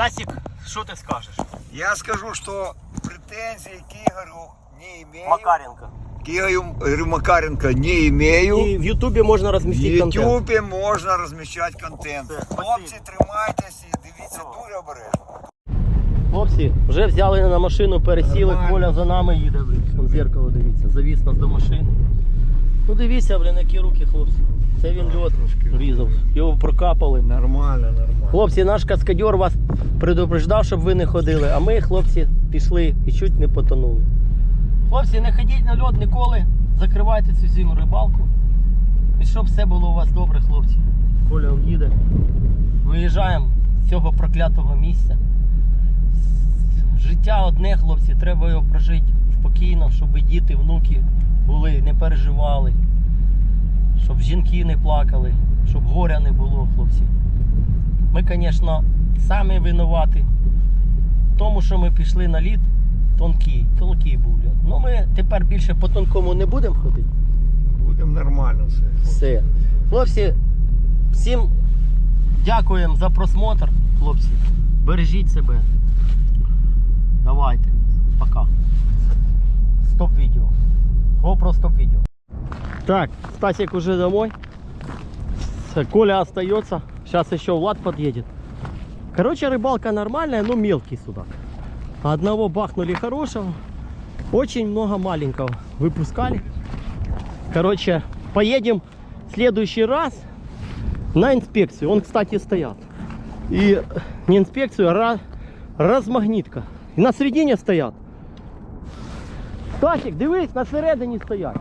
Стасік, що ти скажеш? Я скажу, что претензий к Игорю не имею. Макаренко. К Игорю Макаренко не имею. І в Ютубі можна В розмістити контент. Ютубі можна розміщати контент. Хлопці, тримайтеся і дивіться дуже обережно. Хлопці, вже взяли на машину, пересіли, Нормально. Коля за нами їде, блін. Вон зеркало дивіться, завіз нас до машини. Ну дивіться, блін, які руки, хлопці. Це він льот різав. Його прокапали. Нормально, нормально. Хлопці, наш каскадьор вас предупреждав, щоб ви не ходили, а ми, хлопці, пішли і чуть не потонули. Хлопці, не ходіть на льот ніколи. Закривайте цю зиму рибалку. І щоб все було у вас добре, хлопці. Коля он їде. Виїжджаємо з цього проклятого місця. Життя одне, хлопці, треба його прожити спокійно, щоб і діти, внуки були, не переживали, щоб жінки не плакали, щоб горя не було, хлопці. Ми, звісно, самі винуваті тому, що ми пішли на лід тонкий, тонкий був лід. Ну ми тепер більше по тонкому не будемо ходити. Будемо нормально все. Все. Хлопці, всім дякуємо за просмотр, хлопці. Бережіть себе. Давайте. Пока. Стоп відео. GoPro стоп відео. Так, Стасик уже домой. Коля остается. Сейчас еще Влад подъедет. Короче, рыбалка нормальная, но мелкий судак. Одного бахнули хорошего. Очень много маленького выпускали. Короче, поедем в следующий раз на инспекцию. Он, кстати, стоят. И не инспекцию, а ра- размагнитка. И на середине стоят. Стасик, дивись, на середині стоять.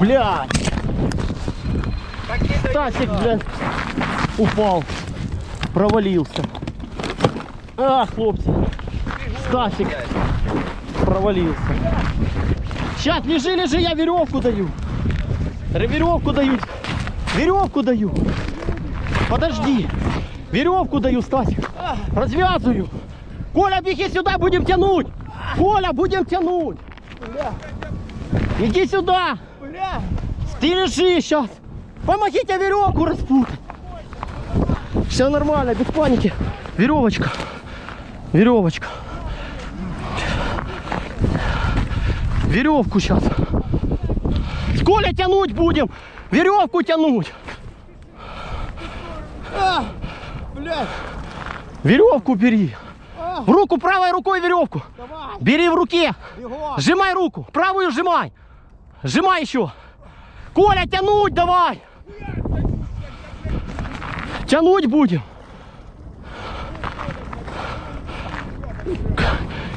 Блядь. Стасик, блядь, упал. Провалился. А, хлопцы. Стасик провалился. Сейчас, лежи, лежи, я веревку даю. Веревку даю. Веревку даю. Подожди. Веревку даю, Стасик. Развязываю. Коля, беги сюда, будем тянуть. Коля, будем тянуть. Иди сюда. Ты лежи сейчас. Помогите веревку распутать. Все нормально, без паники. Веревочка. Веревочка. Веревку сейчас. Коля тянуть будем. Веревку тянуть. Блядь, Веревку бери. В руку правой рукой веревку. Бери в руке. бегом. Сжимай руку. Правую сжимай. Сжимай еще. Коля, тянуть давай. Тянуть будем.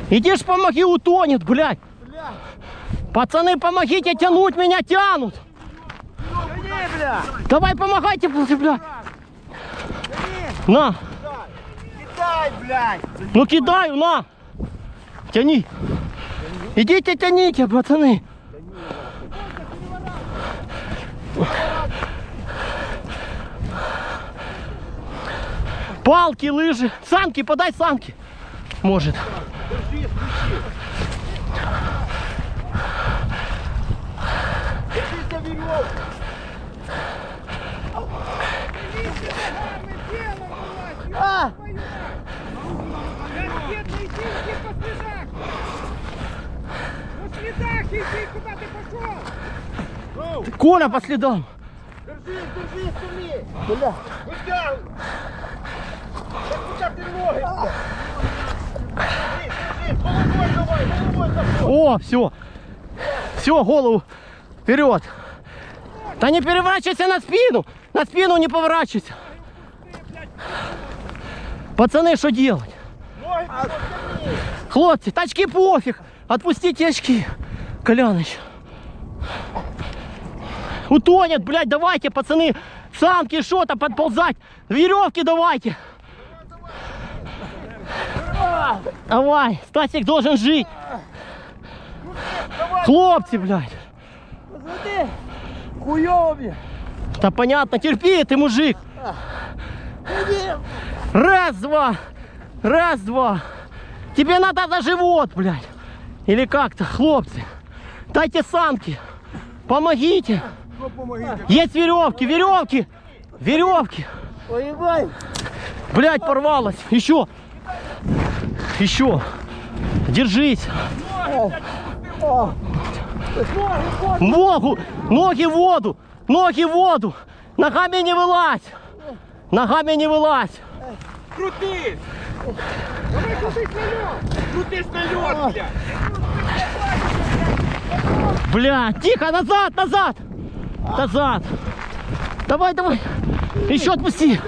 Иди ж помоги, утонет, блядь. Пацаны, помогите тянуть, меня тянут. Давай помогайте, блядь. На, Кидай, блядь. ну кидаю, на. Тяни. Идите, тяните, пацаны. Палки, лыжи, санки, подай санки. Может. Держись за веревку. А! Коля по следам. Держись, держись. Бля. Вытягивай. Да куда ты ноги? бля? Держись, держись. Головой давай, головой запой. О, все. Все, голову вперед. Да не переворачивайся на спину. На спину не поворачивайся. Пацаны, что делать? Хлопцы, тачки пофиг. Отпустите очки. Коляныч. Утонет, блядь, давайте, пацаны. Самки, что-то подползать. Веревки давайте. Давай, Стасик должен жить. Хлопцы, блядь. Смотри. Хуёво мне. Да понятно, терпи, ты мужик. Раз, два. Раз, два. Тебе надо за живот, блядь. Или как-то, хлопцы. Дайте санки. Помогите. Ну. Есть веревки, веревки. Веревки. Блять, порвалась. Еще. Еще. Держись. Ногу. Ноги в воду. Ноги в воду. Ногами не вылазь. Ногами не вылазь. Крутись! Давай крутись на льот! Крутись на льот, блядь! Бля, тихо, назад, назад. Назад. Давай, давай. Еще отпусти.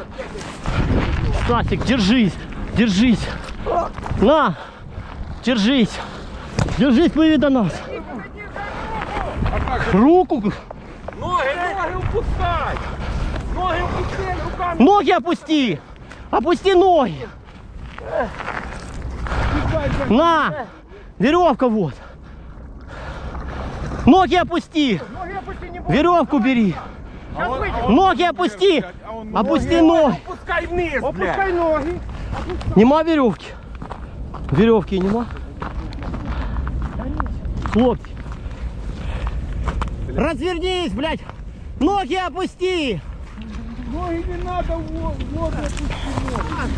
Стасик, держись. Держись. На. Держись. Держись, плыви до нас. Руку. Ноги, ноги упускай! Ноги упускай руками! Ноги опусти. Опусти ноги. На. Веревка вот. Ноги опусти. Ноги опусти, не бойся! Веревку бери. Ноги опусти. Опусти ноги. Опускай вниз! Опускай ноги. Нема веревки. Веревки нема. Хлопці. Развернись, блядь. Ноги опусти. Ноги не надо в во- в воду опусти ноги.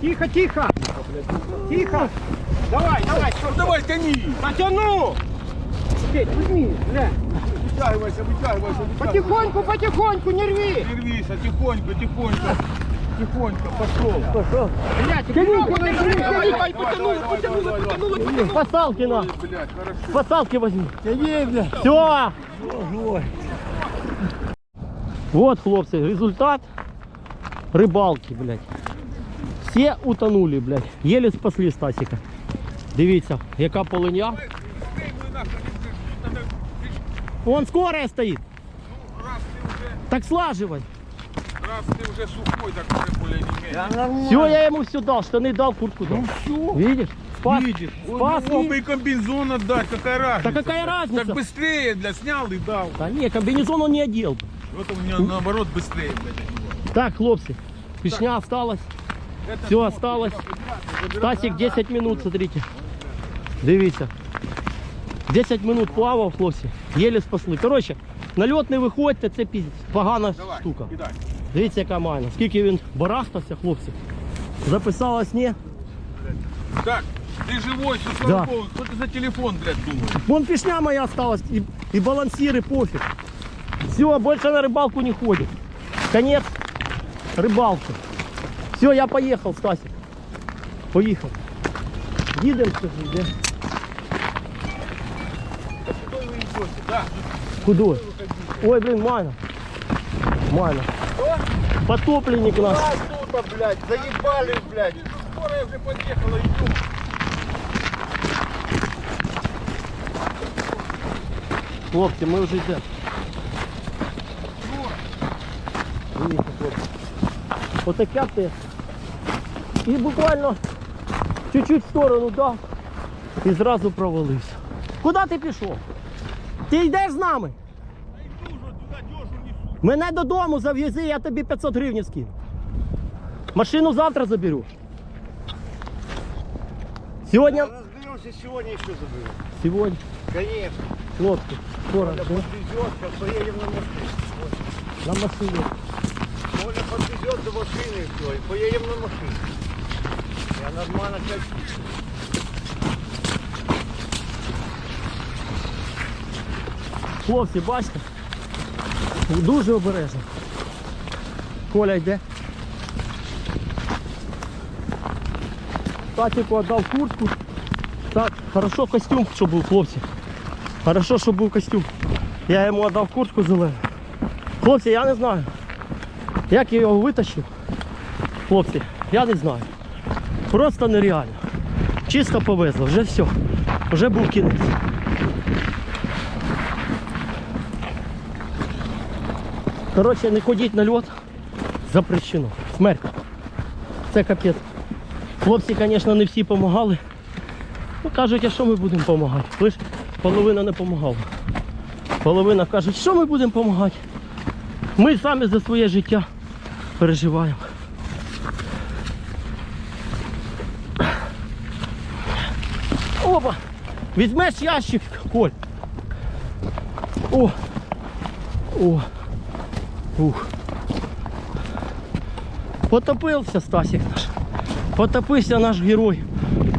Тихо, тихо. Тихо. Давай, давай, что? Давай, тяни! Потяну. Петь, возьми, бля. Витягуйся, витягуйся, витягуйся. Потихоньку, потихоньку, не рви. Не рвися, тихонько, тихонько Тихонько, пошел. Блядь, веревку не рви. Давай, потянули, потянули, потянули, потянули! Посалки на. Блядь, хорошо. Посалки возьми. Тяни, бля. Все. Вот, хлопці, результат рибалки, блядь. Всі утонули, блядь. Єлі спасли Стасика. Дивіться, яка полиня. Вон скорая стоїть. Раз ты уже, Так слаживай. раз ты уже сухой, так уже более не менее. Все, я ему все дал, штаны дал, куртку дал. все. Видишь? Спас. Видишь? Спас. Мог бы и комбинезон отдать, какая разница? Да какая разница? Так быстрее, бля, снял и дал. Да не, комбинезон он не одел. Вот у меня наоборот быстрее, блядь, от него. Так, хлопцы, пешня осталась. Это Все осталось. Стасик 10 минут, смотрите. Дивіться. 10 минут плавав, хлопці. Єлі спасли. Коротше, на льот не виходьте, це піз- погана Давай, штука. кидай. Дивіться, яка майна. Скільки він барахтався, хлопці. Записалось ні. Так, ты живой, все, Да. слава богу. Что ты за телефон, блядь, думаешь? Вон пішня моя осталась і, і балансири пофіг. Все, більше на рибалку не ходить. Конец рибалки. Все, я поїхав, Стасик. Поїхав. Їдемо, скажи, де? Да. Куди? Ой, блін, Майна. Майна. Потопленник наш. А тут, блядь, заебали, блядь. Скорая уже подъехала, идем. Хлопці, ми вже йдемо. Отаке ти. І буквально чуть-чуть в сторону дав і зразу провалився. Куди ти пішов? Ти йдеш з нами? Мене додому зав'язи, я тобі 500 гривень скину. Машину завтра заберу. Сьогодні. Разберемся сегодня еще заберем. Сьогодні. Конечно. Хлопці, скоро. Коля подвезет, сейчас поедем на машине. На машині. Коля подвезет до машины и все, и поедем на машине. Я нормально как Хлопці, бачите? Дуже обережно. Коля йде. Татіку віддав куртку. Так, хорошо костюм, щоб був, хлопці. Хорошо, щоб був костюм. Я йому віддав куртку зелену. Хлопці, я не знаю. Як я його витащив. Хлопці, я не знаю. Просто нереально. Чисто повезло, вже все. Вже був кінець. Коротше, не ходіть на льот. Запрещено. Смерть. Це капець. Хлопці, звісно, не всі допомагали. Ну, кажуть, а що ми будемо допомагати? Лиш половина не допомагала. Половина кажуть, що ми будемо допомагати? Ми самі за своє життя переживаємо. Опа! Візьмеш ящик, Коль. О! О! Ух. Потопився Стасик наш. Потопився наш герой,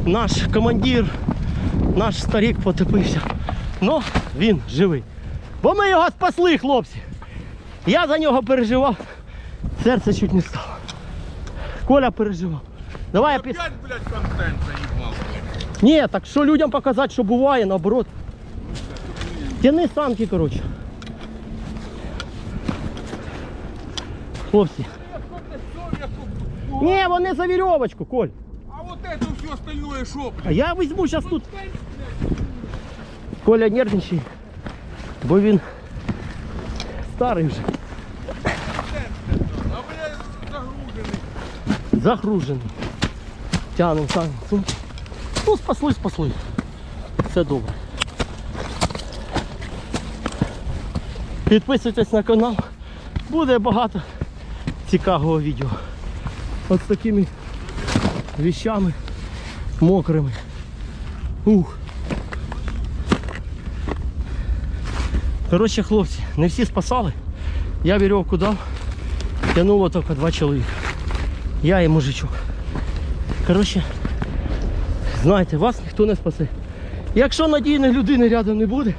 наш командир, наш старик потопився. Ну, він живий. Бо ми його спасли, хлопці. Я за нього переживав. Серце чуть не стало. Коля переживав. Давай я піс... Опять, блядь, контент заїбав. Ні, так що людям показати, що буває, наоборот. Тяни санки, коротше. Хлопці. Ні, вони за вірьовочку, Коль. А вот это все остальное шо, А я візьму зараз тут. Коля нервничає, бо він старий вже, А блядь, загружений. загружений. Тянем самі сумки. Ну, спасли, спасли. Все добре. Підписуйтесь на канал. Буде багато Цікавого відео. От з такими віщами мокрими. Ух. Коротше, хлопці, не всі спасали. Я вірьовку дав, тянуло тільки два чоловіка. Я і мужичок. Коротше, знаєте, вас ніхто не спасе. Якщо надійної людини рядом не буде.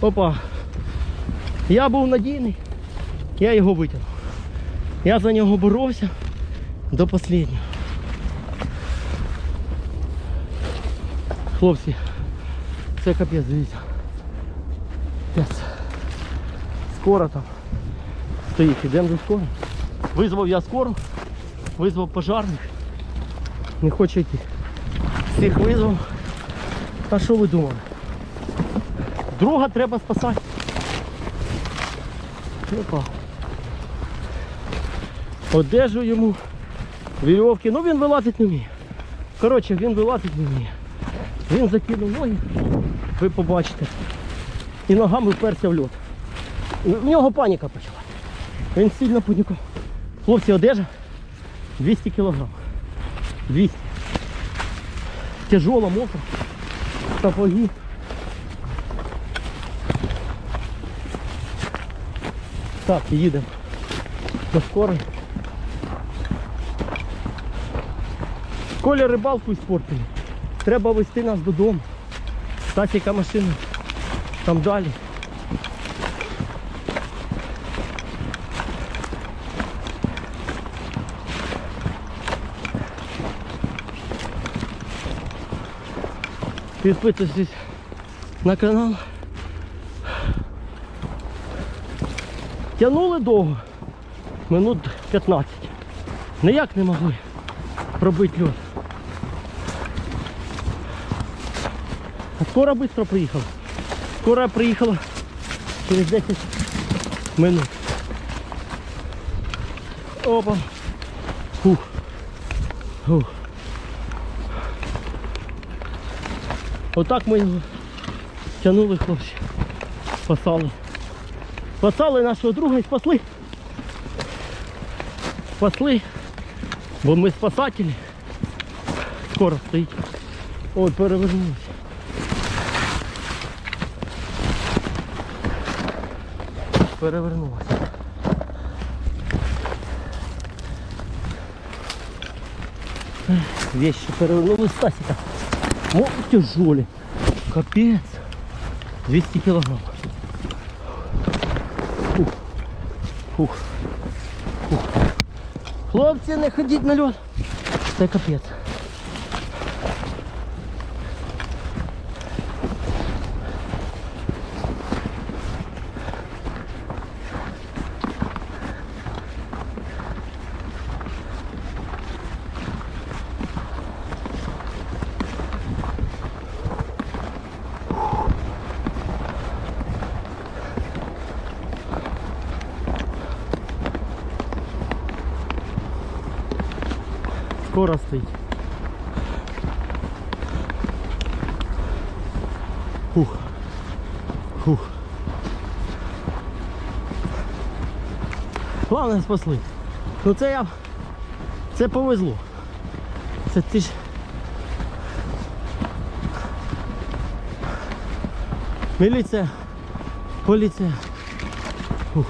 Опа. Я був надійний, я його витягнув. Я за нього боровся до останнього. Хлопці, це капець, дивіться. Капець. Скоро там стоїть, ідемо до скоро. Визвав я скору, визвав пожарних. Не хоче йти. Всіх визвав. А що ви думали? Друга треба спасати. Опа. Одежу йому, вірьовки. Ну він вилазить не вміє. Коротше, він вилазить не вміє. Він закинув ноги, ви побачите. І ногами вперся в льот. В нього паніка почала. Він сильно панікував. Хлопці, одежа 200 кілограм. 200. Тяжело, мокро. Сапоги. Так, їдемо. До скорої. Коля рибалку іспортили. Треба везти нас додому. Стасіка машина. Там далі. Підписуйтесь на канал. Тянули довго. Минут 15. Ніяк не могли пробити льот. А скоро швидко приїхала. Скоро приїхала через 10 минут. Опа. Фух. Фух. Отак ми його тягнули, хлопці. Спасали. Спасали нашого друга і спасли. Спасли. Бо ми спасателі. Скоро стоїть. Ой, перевернулися. Перевернулася. Вещи перевернули Стасика. О, тяжелі. Капець. 200 килограмм. Фух. Фух. Фух. Хлопці, не ходіть на льот. Це капець. Скоро стоїть. Фух. Фух. Главное спасли. Ну це я. Це повезло. Це ти ж. Міліція. Поліція. Фух.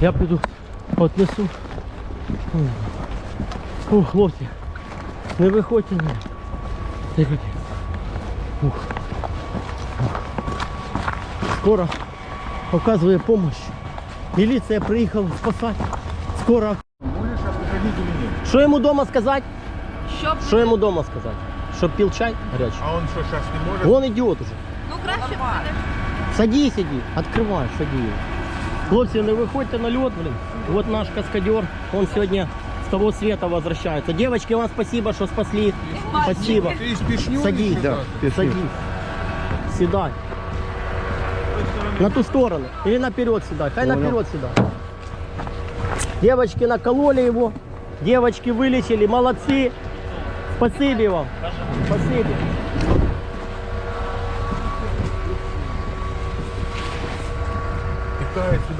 Я піду отнесу. О, хлопці, не виходьте. Не. Тихайте. Ух. Скоро оказує помощь. Міліція приїхала спасати. Скоро. Що йому вдома сказати? Щоб Що йому вдома сказати? Щоб пил чай гарячий? А он что, сейчас не может? Вон идет уже. ну краще буде. Садись, иди. Открывай, садись. Хлопцы, не выходите на лед, блин. Вот наш каскадер, он сегодня с того света возвращается. Девочки, вам спасибо, что спасли. Спасибо. Садись, да, садись. Седай. На ту сторону. Или наперед седай. Хай наперед седай. Девочки накололи его. Девочки вылечили. Молодцы. Спасибо вам. Спасибо. Пихает сюда.